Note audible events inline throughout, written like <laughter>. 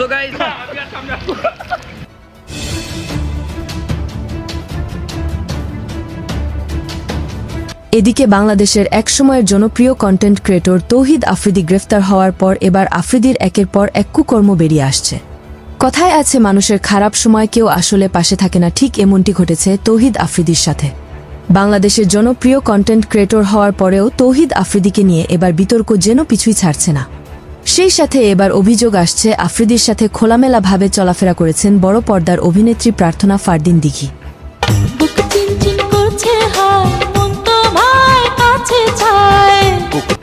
<laughs> So guys এদিকে বাংলাদেশের একসময়ের জনপ্রিয় কন্টেন্ট ক্রিয়েটর তৌহিদ আফ্রিদি গ্রেফতার হওয়ার পর এবার আফ্রিদির একের পর এক কুকর্ম বেরিয়ে আসছে। কথায় আছে মানুষের খারাপ সময় কেউ আসলে পাশে থাকে না ঠিক এমনটি ঘটেছে তৌহিদ আফ্রিদির সাথে। বাংলাদেশের জনপ্রিয় কন্টেন্ট ক্রিয়েটর হওয়ার পরেও তৌহিদ আফ্রিদিকে নিয়ে এবার বিতর্ক যেন পিছুই ছাড়ছে না। সেই সাথে এবার অভিযোগ আসছে আফ্রিদির সাথে খোলামেলাভাবে চলাফেরা করেছেন বড় পর্দার অভিনেত্রী প্রার্থনা ফারদিন দিঘি।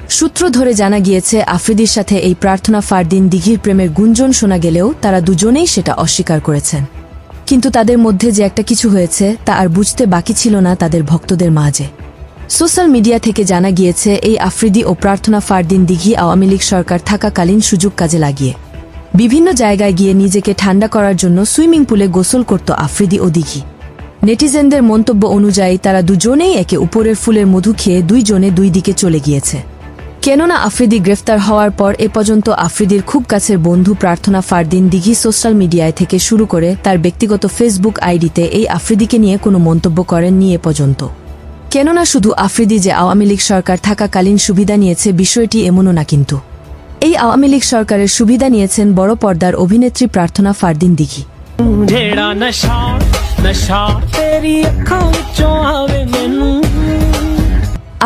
সূত্র ধরে জানা গিয়েছে আফ্রিদির সাথে এই প্রার্থনা ফারদিন দিঘির প্রেমের গুঞ্জন শোনা গেলেও তারা দুজনেই সেটা অস্বীকার করেছেন। কিন্তু তাদের মধ্যে যে একটা কিছু হয়েছে তা আর বুঝতে বাকি ছিল না তাদের ভক্তদের মাঝে। সোশ্যাল মিডিয়া থেকে জানা গিয়েছে, এই আফ্রিদি ও প্রার্থনা ফারদিন দিঘি আওয়ামী লীগ সরকার থাকাকালীন সুযোগ কাজে লাগিয়ে। বিভিন্ন জায়গায় গিয়ে নিজেকে ঠান্ডা করার জন্য সুইমিং পুলে গোসল করত আফ্রিদি ও দিঘি। নেটিজেনদের মন্তব্য অনুযায়ী, তারা দুজনেই একে উপরের ফুলের মধু খেয়ে দুইজনে দুই দিকে চলে গিয়েছে। কেননা আফ্রিদি গ্রেফতার হওয়ার পর এ পর্যন্ত আফ্রিদির খুব কাছের বন্ধু প্রার্থনা ফারদিন দিঘি সোশ্যাল মিডিয়ায় থেকে শুরু করে তার ব্যক্তিগত ফেসবুক আইডিতে এই আফ্রিদিকে নিয়ে কোনো মন্তব্য করেননি এ পর্যন্ত। কেননা শুধু আফ্রিদি যে আওয়ামী লীগ সরকার থাকাকালীন সুবিধা নিয়েছে বিষয়টি এমনও না কিন্তু। এই আওয়ামী লীগ সরকারের সুবিধা নিয়েছেন বড় পর্দার অভিনেত্রী প্রার্থনা ফারদিন দিঘি।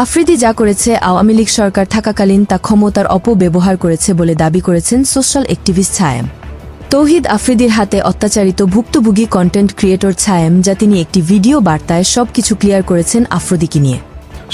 আফ্রিদি যা করেছে আওয়ামী লীগ সরকার থাকাকালীন তা ক্ষমতার অপব্যবহার করেছে বলে দাবি করেছেন সোশ্যাল অ্যাক্টিভিস্ট ছায়াম। তৌহিদ আফ্রিদির হাতে অত্যাচারিত ভুক্তভোগী কন্টেন্ট ক্রিয়েটর ছায়েম, যা তিনি একটি ভিডিও বার্তায় সবকিছু ক্লিয়ার করেছেন আফ্রোদিকে নিয়ে।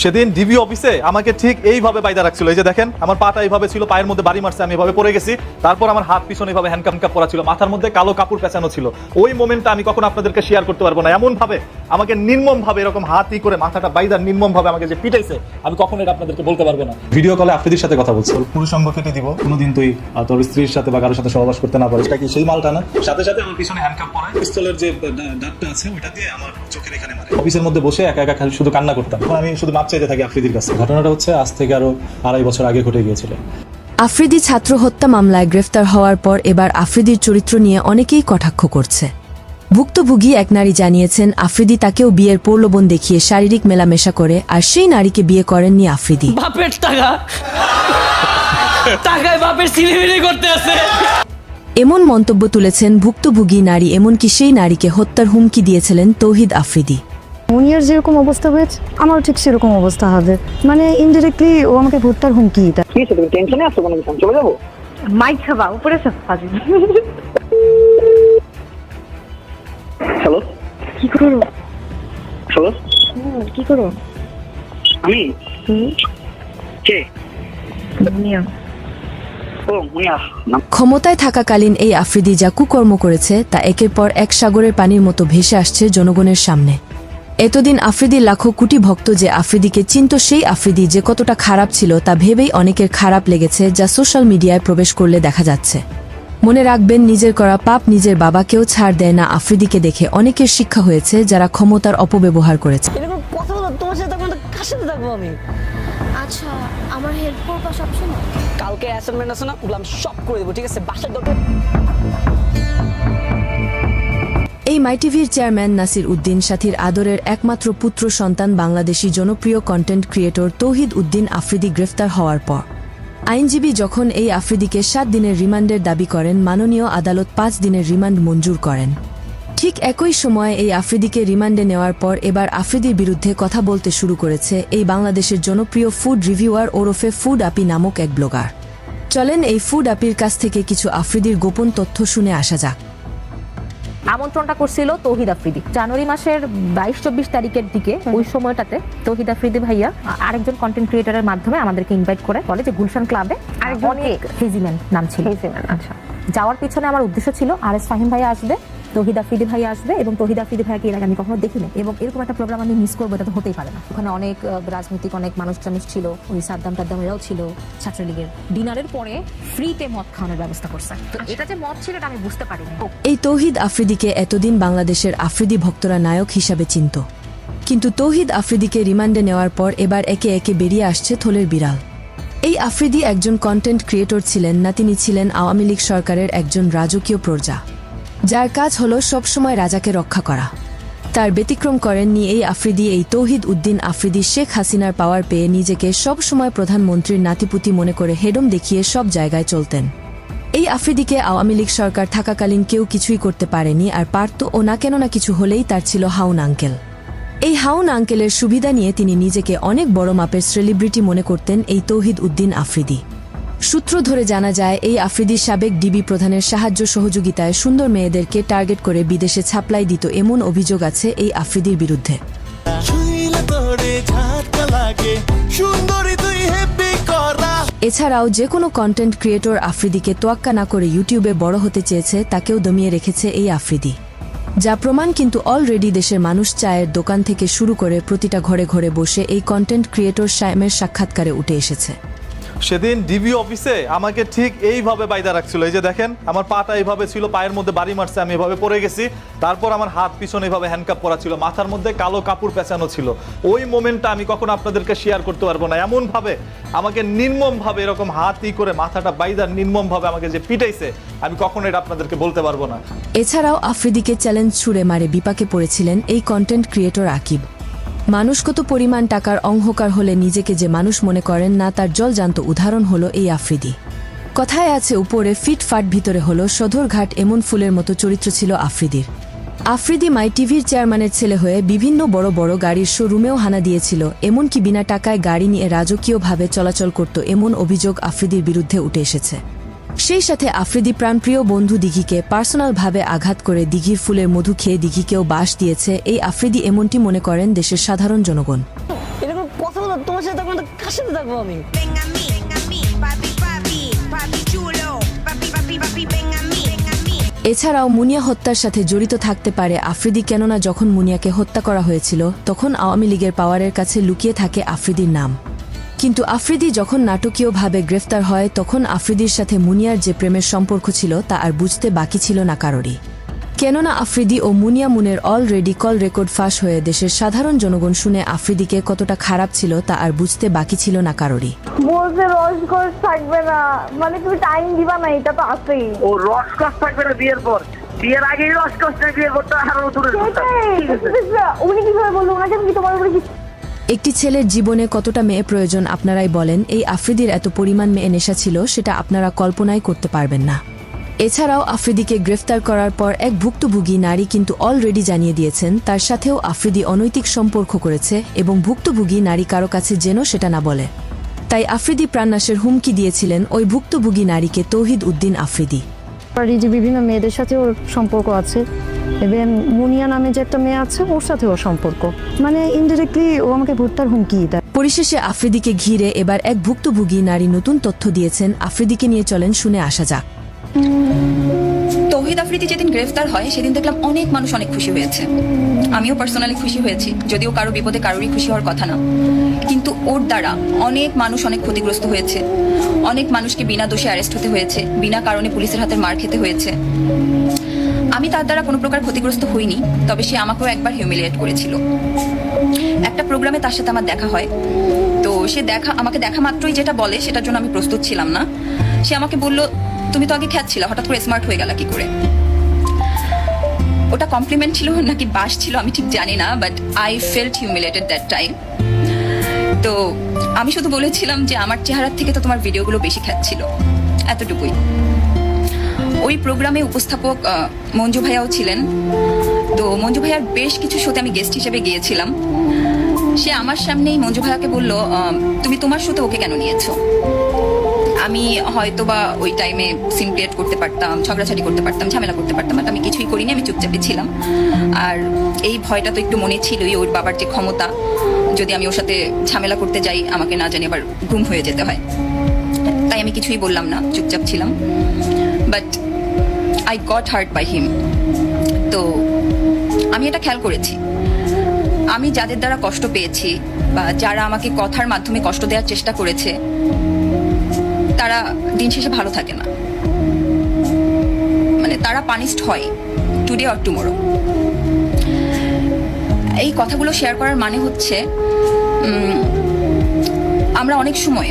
সেদিন ডিবি অফিসে আমাকে ঠিক এইভাবে বাইদা রাখছিল। এই যে দেখেন আমার পাটা এইভাবে ছিল পায়ের মধ্যে বাড়ি মারছে আমি এভাবে পড়ে গেছি। তারপর আমার হাত পিছনে এভাবে হ্যান্ডকাপ হ্যান্ডকাপ পরা ছিল মাথার মধ্যে কালো কাপড় পেঁচানো ছিল। ওই মোমেন্টটা আমি কখনো আপনাদেরকে শেয়ার করতে পারব না। এমন ভাবে আমাকে নির্মম ভাবে এরকম হাত ই করে মাথাটা বাইদার নির্মম ভাবে আমাকে যে পিটাইছে আমি কখনো এটা আপনাদেরকে বলতে পারব না। ভিডিও কলে আফ্রিদির সাথে কথা বলছি। পুরুষ সঙ্গ কেটে দিব। কোনোদিন তুই তোর স্ত্রীর সাথে বা কারোর সাথে সহবাস করতে না পারিস এটা কি সেই মালটা না সাথে সাথে আমার পিছনে হ্যান্ডকাপ পরে পিস্তলের যে দাঁতটা আছে ওটা দিয়ে আমার চোখের এখানে মারে। অফিসের মধ্যে বসে একা একা খালি শুধু কান্না করতাম। আমি শুধু মাপ চাইতে থাকি আফ্রিদির কাছে ঘটনাটা হচ্ছে আজ থেকে আরও আড়াই বছর আগে ঘটে গিয়েছিল। আফ্রিদি ছাত্র হত্যা মামলায় গ্রেফতার হওয়ার পর এবার আফ্রিদির চরিত্র নিয়ে অনেকেই কটাক্ষ করছে। ভুক্তভোগী এক নারী জানিয়েছেন আফ্রিদি তাকেও বিয়ের প্রলোভন দেখিয়ে শারীরিক মেলামেশা করে আর সেই নারীকে বিয়ে করেননি আফ্রিদি। বাপের টাকা। টাকায় বাপের সিলিমিলি করতে আছে। এমন মন্তব্য তুলেছেন ভুক্তভোগী নারী এমনকি সেই নারীকে হত্যার হুমকি দিয়েছিলেন তৌহিদ আফ্রিদি। মুনিয়ার যেরকম অবস্থা হয়েছে আমারও ঠিক সেরকম অবস্থা হবে। মানে ইনডিরেক্টলি ও আমাকে ভর্তার হুমকি দেয়। কি হয়েছে? তুমি টেনশনে আছো কোনো কিছু? চলে যাব? মাইক খাবা উপরে সব ফাজিল। হ্যালো? কি করো? হ্যালো? কি করো? আমি? কে? মুনিয়া। ও মুনিয়া। নাম? ক্ষমতায় থাকাকালীন এই আফ্রিদি যা কুকর্ম করেছে তা একের পর এক সাগরের পানির মতো ভেসে আসছে জনগণের সামনে। এতদিন আফ্রিদির লাখো কোটি ভক্ত যে আফ্রিদিকে চিনত সেই আফ্রিদি যে কতটা খারাপ ছিল তা ভেবেই অনেকের খারাপ লেগেছে যা সোশ্যাল মিডিয়ায় প্রবেশ করলে দেখা যাচ্ছে। মনে রাখবেন নিজের করা পাপ নিজের বাবাকেও ছাড় দেয় না আফ্রিদিকে দেখে অনেকের শিক্ষা হয়েছে যারা ক্ষমতার অপব্যবহার করেছে। আচ্ছা আমার হেল্প করবা সবসময়? কালকে অ্যাসাইনমেন্ট আছে না ওগুলো আমি সব করে দেবো ঠিক আছে? বাসার দরকার এই মাইটিভির চেয়ারম্যান নাসির উদ্দিন সাথীর আদরের একমাত্র পুত্র সন্তান বাংলাদেশি জনপ্রিয় কন্টেন্ট ক্রিয়েটর তৌহিদ উদ্দিন আফ্রিদি গ্রেফতার হওয়ার পর। আইনজীবী যখন এই আফ্রিদিকে সাত দিনের রিমান্ডের দাবি করেন, মাননীয় আদালত পাঁচ দিনের রিমান্ড মঞ্জুর করেন। ঠিক একই সময়ে এই আফ্রিদিকে রিমান্ডে নেওয়ার পর এবার আফ্রিদির বিরুদ্ধে কথা বলতে শুরু করেছে এই বাংলাদেশের জনপ্রিয় ফুড রিভিউয়ার ওরফে ফুড আপি নামক এক ব্লগার চলেন এই ফুড আপির কাছ থেকে কিছু আফ্রিদির গোপন তথ্য শুনে আসা যাক। আমন্ত্রণটা করছিল তৌহিদ আফ্রিদি। জানুয়ারি মাসের বাইশ চব্বিশ তারিখের দিকে ওই সময়টাতে তৌহিদ আফ্রিদি ভাইয়া আরেকজন কন্টেন্ট ক্রিয়েটারের মাধ্যমে আমাদেরকে ইনভাইট করে বলে যে গুলশান ক্লাবে আরেকজন অনেক হেজিম্যান নাম ছিল। আচ্ছা। যাওয়ার পিছনে আমার উদ্দেশ্য ছিল আর এস ফাহিম ভাইয়া আসবে তহিদ আফ্রিদি ভাই আসবে এবং তহিদ আফ্রিদি ভাইয়াকে এর আগে আমি কখনো দেখিনি এবং এরকম একটা প্রোগ্রাম আমি মিস করব এটা তো হতেই পারে না। ওখানে অনেক রাজনৈতিক অনেক মানুষ টানুষ ছিল ওই সাদ্দাম টাদ্দাম এরাও ছিল ছাত্রলীগের। ডিনারের পরে ফ্রিতে মদ খাওয়ানোর ব্যবস্থা করছে। তো এটা যে মদ ছিল এটা আমি বুঝতে পারিনি। এই তৌহিদ আফ্রিদিকে এতদিন বাংলাদেশের আফ্রিদি ভক্তরা নায়ক হিসাবে চিনত। কিন্তু তৌহিদ আফ্রিদিকে রিমান্ডে নেওয়ার পর এবার একে একে বেরিয়ে আসছে থলের বিড়াল। এই আফ্রিদি একজন কন্টেন্ট ক্রিয়েটর ছিলেন না তিনি ছিলেন আওয়ামী লীগ সরকারের একজন রাজকীয় প্রজা। যার কাজ হল সবসময় রাজাকে রক্ষা করা। তার ব্যতিক্রম করেননি এই আফ্রিদি, এই তৌহিদ উদ্দিন আফ্রিদি শেখ হাসিনার পাওয়ার পেয়ে নিজেকে সব সময় প্রধানমন্ত্রীর নাতিপুতি মনে করে হেডম দেখিয়ে সব জায়গায় চলতেন। এই আফ্রিদিকে আওয়ামী লীগ সরকার থাকাকালীন কেউ কিছুই করতে পারেনি আর পারত ও না কেন না কিছু হলেই তার ছিল হাউন আঙ্কেল। এই হাউন আঙ্কেলের সুবিধা নিয়ে তিনি নিজেকে অনেক বড় মাপের সেলিব্রিটি মনে করতেন এই তৌহিদ উদ্দিন আফ্রিদি। সূত্র ধরে জানা যায় এই আফ্রিদির সাবেক ডিবি প্রধানের সাহায্য সহযোগিতায় সুন্দর মেয়েদেরকে টার্গেট করে বিদেশে ছাপলাই দিত এমন অভিযোগ আছে এই আফ্রিদির বিরুদ্ধে। এছাড়াও যে কোনো কন্টেন্ট ক্রিয়েটর আফ্রিদিকে তোয়াক্কা না করে ইউটিউবে বড় হতে চেয়েছে তাকেও দমিয়ে রেখেছে এই আফ্রিদি। যা প্রমাণ কিন্তু অলরেডি দেশের মানুষ চায়ের দোকান থেকে শুরু করে প্রতিটা ঘরে ঘরে বসে এই কন্টেন্ট ক্রিয়েটর সায়েমের সাক্ষাৎকারে উঠে এসেছে। সেদিন ডিবি অফিসে আমাকে ঠিক এইভাবে বাইদা রাখছিল। এই যে দেখেন, আমার পাটা এইভাবে ছিল, পায়ের মধ্যে বাড়ি মারছে, আমি এভাবে পড়ে গেছি। তারপর আমার হাত পিছনে এইভাবে হ্যান্ডকাপ পরা ছিল, মাথার মধ্যে কালো কাপড় পেঁচানো ছিল। ওই মোমেন্টটা আমি কখনো আপনাদেরকে শেয়ার করতে পারব না। এমনভাবে আমাকে নির্মমভাবে এরকম হাত ই করে মাথাটা বাইদা নির্মমভাবে আমাকে যে পিটাইছে, আমি কখনো এটা আপনাদেরকে বলতে পারব না। এছাড়াও আফ্রিদিকে চ্যালেঞ্জ ছুড়ে মারে বিপাকে পড়েছিলেন এই কন্টেন্ট ক্রিয়েটর আকিব। মানুষ কত পরিমাণ টাকার অহংকার হলে নিজেকে যে মানুষ মনে করেন না, তার জলজান্ত উদাহরণ হলো এই আফ্রিদি। কথায় আছে, উপরে ফিট ফাট, ভিতরে হলো সদরঘাট এমন ফুলের মতো চরিত্র ছিল আফ্রিদির। আফ্রিদি মাই টিভির চেয়ারম্যানের ছেলে হয়ে বিভিন্ন বড় বড় গাড়ির শোরুমেও হানা দিয়েছিল, এমনকি বিনা টাকায় গাড়ি নিয়ে রাজকীয়ভাবে চলাচল করত, এমন অভিযোগ আফ্রিদির বিরুদ্ধে উঠে এসেছে। সেই সাথে আফ্রিদি প্রাণপ্রিয় বন্ধু দিঘিকে পার্সোনালভাবে আঘাত করে দিঘির ফুলের মধু খেয়ে দিঘিকেও বাস দিয়েছে এই আফ্রিদি এমনটি মনে করেন দেশের সাধারণ জনগণ। এরকম কথা বলো তোমার সাথে কার সাথে থাকব আমি. এছাড়াও মুনিয়া হত্যার সাথে জড়িত থাকতে পারে আফ্রিদি কেননা যখন মুনিয়াকে হত্যা করা হয়েছিল তখন আওয়ামী লীগের পাওয়ারের কাছে লুকিয়ে থাকে আফ্রিদির নাম। কিন্তু আফ্রিদি যখন নাটকীয়ভাবে গ্রেফতার হয় তখন আফ্রিদির সাথে মুনিয়ার যে প্রেমের সম্পর্ক ছিল তা আর বুঝতে বাকি ছিল না কারোরই। কেননা আফ্রিদি ও মুনিয়া মুনের অলরেডি কল রেকর্ড ফাঁস হয়ে দেশের সাধারণ জনগণ শুনে আফ্রিদিকে কতটা খারাপ ছিল তা আর বুঝতে বাকি ছিল না কারোরই। বলছে রসকস থাকবে না। মানে তুমি টাইম দিবা না এটা তো আছেই। ও রসকস থাকবে না বিয়ের পর। বিয়ের আগেই রসকস নিয়ে বিয়ে করতে আরও দূরে উনি কীভাবে বলল? ওনাকে আমি কি তোমার উপরে কি একটি ছেলের জীবনে কতটা মেয়ে প্রয়োজন আপনারাই বলেন। এই আফ্রিদির এত পরিমাণ মেয়ে নেশা ছিল, সেটা আপনারা কল্পনাই করতে পারবেন না। এছাড়াও আফ্রিদিকে গ্রেফতার করার পর এক ভুক্তভোগী নারী কিন্তু অলরেডি জানিয়ে দিয়েছেন, তার সাথেও আফ্রিদি অনৈতিক সম্পর্ক করেছে এবং ভুক্তভোগী নারী কারও কাছে যেন সেটা না বলে। তাই আফ্রিদি প্রাণনাশের হুমকি দিয়েছিলেন ওই ভুক্তভোগী নারীকে তৌহিদ উদ্দিন আফ্রিদি। বিভিন্ন মেয়েদের সাথে ওর সম্পর্ক আছে। এবং মুনিয়া নামে যে একটা মেয়ে আছে ওর সাথে ওর সম্পর্ক। মানে ইনডিরেক্টলি ও আমাকে ভুট্টার হুমকি দেয়। পরিশেষে আফ্রিদিকে ঘিরে এবার এক ভুক্তভোগী নারী নতুন তথ্য দিয়েছেন। আফ্রিদিকে নিয়ে চলেন শুনে আসা যাক। তৌহিদ আফ্রিদি যেদিন গ্রেফতার হয় সেদিন দেখলাম অনেক মানুষ অনেক খুশি হয়েছে। আমিও পার্সোনালি খুশি হয়েছি যদিও কারও বিপদে কারোরই খুশি হওয়ার কথা না। কিন্তু ওর দ্বারা অনেক মানুষ অনেক ক্ষতিগ্রস্ত হয়েছে। অনেক মানুষকে বিনা দোষে অ্যারেস্ট হতে হয়েছে বিনা কারণে পুলিশের হাতে মার খেতে হয়েছে। আমি তার দ্বারা কোনো প্রকার ক্ষতিগ্রস্ত হইনি, তবে সে আমাকেও একবার হিউমিলিয়েট করেছিল। একটা প্রোগ্রামে তার সাথে আমার দেখা হয়। তো সে দেখা, আমাকে দেখা মাত্রই যেটা বলে, সেটার জন্য আমি প্রস্তুত ছিলাম না। সে আমাকে বলল, তুমি তো আগে খ্যাত ছিল, হঠাৎ করে স্মার্ট হয়ে গেল কি করে? ওটা কমপ্লিমেন্ট ছিল নাকি বাস ছিল, আমি ঠিক জানি না but I felt humiliated that time তো আমি শুধু বলেছিলাম যে আমার চেহারার থেকে তো তোমার ভিডিওগুলো বেশি খ্যাত ছিল, এতটুকুই। ওই প্রোগ্রামে উপস্থাপক মঞ্জু ভাইয়াও ছিলেন। তো মঞ্জু ভাইয়ার বেশ কিছু শোতে আমি গেস্ট হিসেবে গিয়েছিলাম। সে আমার সামনেই মঞ্জু ভাইয়াকে বলল তুমি তোমার শোতে ওকে কেন নিয়েছো? আমি হয়তো বা ওই টাইমে সিন ক্রিয়েট করতে পারতাম, ঝগড়াঝাটি করতে পারতাম, ঝামেলা করতে পারতাম আমি কিছুই করিনি, আমি চুপচাপে ছিলাম। আর এই ভয়টা তো একটু মনে ছিলই, ওর বাবার যে ক্ষমতা, যদি আমি ওর সাথে ঝামেলা করতে যাই, আমাকে না জানি আবার গুম হয়ে যেতে হয়। তাই আমি কিছুই বললাম না, চুপচাপ ছিলাম। But I got hurt by him তো আমি এটা খেয়াল করেছি। আমি যাদের দ্বারা কষ্ট পেয়েছি বা যারা আমাকে কথার মাধ্যমে কষ্ট দেওয়ার চেষ্টা করেছে, তারা দিন শেষে ভালো থাকে না। মানে তারা পানিশড হয় টুডে অর টুমোরো এই কথাগুলো শেয়ার করার মানে হচ্ছে আমরা অনেক সময়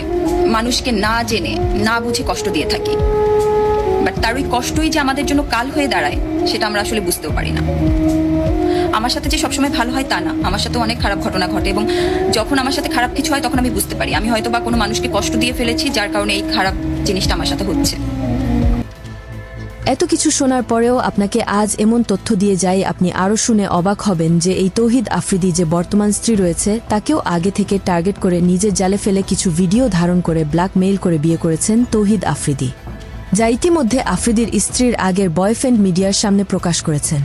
মানুষকে না জেনে, না বুঝে কষ্ট দিয়ে থাকি। তার ওই কষ্টই যে আমাদের জন্য কাল হয়ে দাঁড়ায়, সেটা আমরা আসলে বুঝতেও পারি না। আমার সাথে যে সবসময় ভালো হয় তা না। আমার সাথে অনেক খারাপ ঘটনা ঘটে এবং যখন আমার সাথে খারাপ কিছু হয়, তখন আমি বুঝতে পারি। আমি হয়তো বা কোনো মানুষকে কষ্ট দিয়ে ফেলেছি, যার কারণে এই খারাপ জিনিসটা আমার সাথে হচ্ছে। এত কিছু শোনার পরেও আপনাকে আজ এমন তথ্য দিয়ে যাই আপনি আরও শুনে অবাক হবেন যে এই তৌহিদ আফ্রিদি যে বর্তমান স্ত্রী রয়েছে, তাকেও আগে থেকে টার্গেট করে নিজের জালে ফেলে কিছু ভিডিও ধারণ করে ব্ল্যাকমেইল করে বিয়ে করেছেন তৌহিদ আফ্রিদি। যা ইতিমধ্যে আফ্রিদির স্ত্রীর আগের বয়ফ্রেন্ড মিডিয়ার সামনে প্রকাশ করেছেন।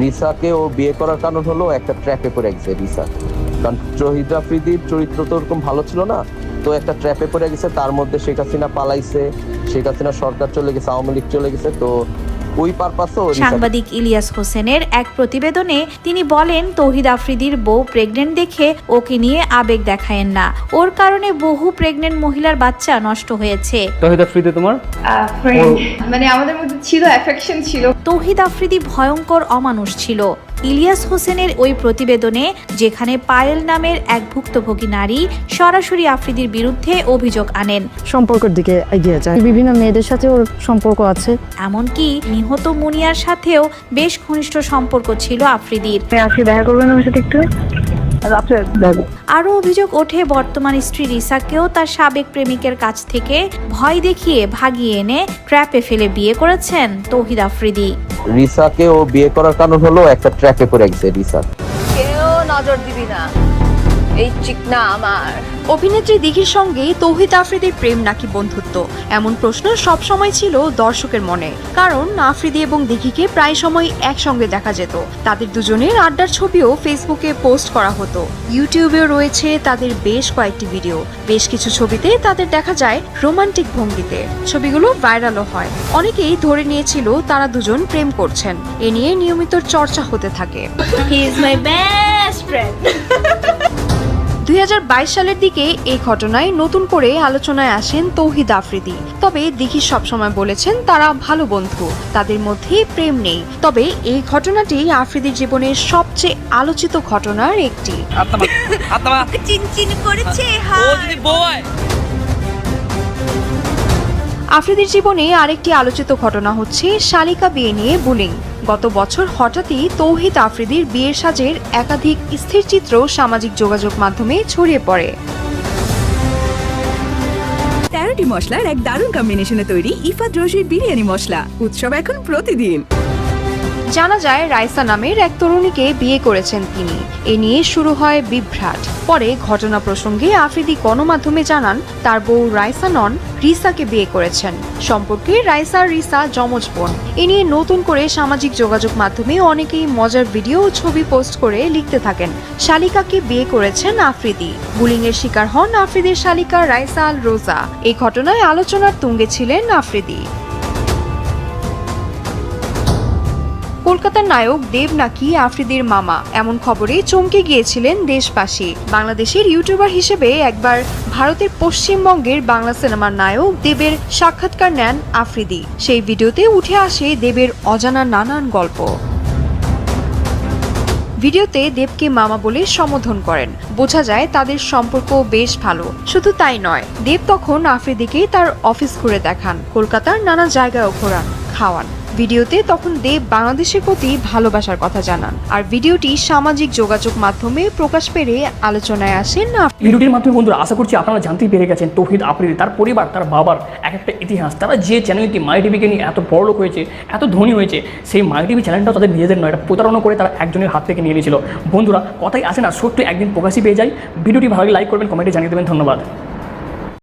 রিসাকে ও বিয়ে করার কারণ হলো একটা ট্র্যাপে পড়ে গেছে রিসা। কারণ শহীদ আফ্রিদির চরিত্র তো ওরকম ভালো ছিল না, তো একটা ট্র্যাপে পড়ে গেছে, তার মধ্যে শেখ হাসিনা পালাইছে, শেখ হাসিনা সরকার চলে গেছে, আওয়ামী লীগ চলে গেছে, তো ওই পারপাসও সাংবাদিক ইলিয়াস হোসেনের এক প্রতিবেদনে তিনি বলেন তহিদ আফ্রিদির বউ প্রেগনেন্ট দেখে ওকে নিয়ে আবেগ দেখায়েন না। ওর কারণে বহু প্রেগনেন্ট মহিলার বাচ্চা নষ্ট হয়েছে। তহিদ আফ্রিদি তোমার? মানে আমাদের মধ্যে ছিল অ্যাফেকশন ছিল। তৌহিদ আফ্রিদি ভয়ঙ্কর অমানুষ ছিল। ইলিয়াস হোসেনের ওই প্রতিবেদনে যেখানে পায়েল নামের এক ভুক্তভোগী নারী সরাসরি আফ্রিদির বিরুদ্ধে অভিযোগ আনেন। সম্পর্কের দিকে এগিয়ে যায়। বিভিন্ন মেয়েদের সাথে ওর সম্পর্ক আছে। এমনকি নিহত মুনিয়ার সাথেও বেশ ঘনিষ্ঠ সম্পর্ক ছিল আফ্রিদির। আজকে দেখা করবেন আমার সাথে একটু? দেখো। আরও অভিযোগ ওঠে বর্তমান স্ত্রী রিসাকেও তার সাবেক প্রেমিকের কাছ থেকে ভয় দেখিয়ে ভাগিয়ে এনে ট্র্যাপে ফেলে বিয়ে করেছেন তৌহিদ আফ্রিদি। রিসাকে ও বিয়ে করার কারণ হলো একটা ট্র্যাকে করে গেছে রিসা। কেউ নজর দিবি না। এই চিকনা আমার। অভিনেত্রী দিঘির সঙ্গে তৌহিদ আফ্রিদির প্রেম নাকি বন্ধুত্ব? এমন প্রশ্ন সবসময় ছিল দর্শকের মনে। কারণ আফ্রিদি এবং দিঘিকে প্রায় সময় একসঙ্গে দেখা যেত। তাদের দুজনের আড্ডার ছবিও ফেসবুকে পোস্ট করা হতো। ইউটিউবেও রয়েছে তাদের বেশ কয়েকটি ভিডিও। বেশ কিছু ছবিতে তাদের দেখা যায় রোমান্টিক ভঙ্গিতে। ছবিগুলো ভাইরালও হয়। অনেকেই ধরে নিয়েছিল তারা দুজন প্রেম করছেন। এ নিয়ে নিয়মিত চর্চা হতে থাকে। <laughs> দু হাজার বাইশ সালের দিকে এই ঘটনায় নতুন করে আলোচনায় আসেন তৌহিদ আফ্রিদি। তবে দিঘি সবসময় বলেছেন তারা ভালো বন্ধু তাদের মধ্যে প্রেম নেই। তবে এই ঘটনাটি আফ্রিদির জীবনের সবচেয়ে আলোচিত ঘটনার একটি। <laughs> চিনচিন করেছে আফ্রিদির জীবনে আরেকটি আলোচিত ঘটনা হচ্ছে শালিকা বিয়ে নিয়ে বুলিং গত বছর হঠাৎই তৌহিদ আফ্রিদির বিয়ের সাজের একাধিক স্থির চিত্র সামাজিক যোগাযোগ মাধ্যমে ছড়িয়ে পড়ে। তেরোটি মশলার এক দারুণ কম্বিনেশনে তৈরি ইফাদ রশির বিরিয়ানি মশলা। উৎসব এখন প্রতিদিন। জানা যায়, রাইসা নামের এক তরুণীকে বিয়ে করেছেন তিনি। এ নিয়ে শুরু হয় বিভ্রাট। পরে ঘটনা প্রসঙ্গে আফ্রিদি গণমাধ্যমে জানান, তার বউ রাইসা নন, রিসাকে বিয়ে করেছেন। সম্পর্কে রাইসা, রিসা যমজ বোন। এ নিয়ে নতুন করে সামাজিক যোগাযোগ মাধ্যমে অনেকেই মজার ভিডিও ও ছবি পোস্ট করে লিখতে থাকেন। শালিকাকে বিয়ে করেছেন আফ্রিদি। বুলিং এর শিকার হন আফ্রিদির শালিকা রাইসা আল রোজা এই ঘটনায় আলোচনার তুঙ্গে ছিলেন আফ্রিদি। কলকাতার নায়ক দেব নাকি আফ্রিদির মামা? এমন খবরে চমকে গিয়েছিলেন দেশবাসী। বাংলাদেশের ইউটিউবার হিসেবে একবার ভারতের পশ্চিমবঙ্গের বাংলা সিনেমার নায়ক দেবের সাক্ষাৎকার নেন আফ্রিদি। সেই ভিডিওতে উঠে আসে দেবের অজানা নানান গল্প। ভিডিওতে দেবকে মামা বলে সম্বোধন করেন। বোঝা যায় তাদের সম্পর্ক বেশ ভালো। শুধু তাই নয়, দেব তখন আফ্রিদিকে তার অফিস ঘুরে দেখান, কলকাতার নানা জায়গায় ঘোরান, খাওয়ান। ভিডিওতে তখন দেব বাংলাদেশের প্রতি ভালোবাসার কথা জানান। আর ভিডিওটি সামাজিক যোগাযোগ মাধ্যমে প্রকাশ পেরে আলোচনায় আসেন আফ্রিদি। ভিডিওটির মাধ্যমে বন্ধুরা, আশা করছি আপনারা জানতেই পেরে গেছেন তৌহিদ আফ্রিদি, তার পরিবার, তার বাবার এক একটা ইতিহাস। তারা যে চ্যানেলটি মাই টিভিকে নিয়ে এত বড় লোক হয়েছে, এত ধনী হয়েছে, সেই মাই টিভি চ্যানেলটাও তাদের নিজেদের নয়, এটা প্রতারণা করে তারা একজনের হাত থেকে নিয়ে নিয়েছিল। বন্ধুরা, কথাই আসে না সত্যি একদিন প্রকাশই পেয়ে যায়। ভিডিওটি ভালো লাইক করবেন কমেন্টে জানিয়ে দেবেন, ধন্যবাদ।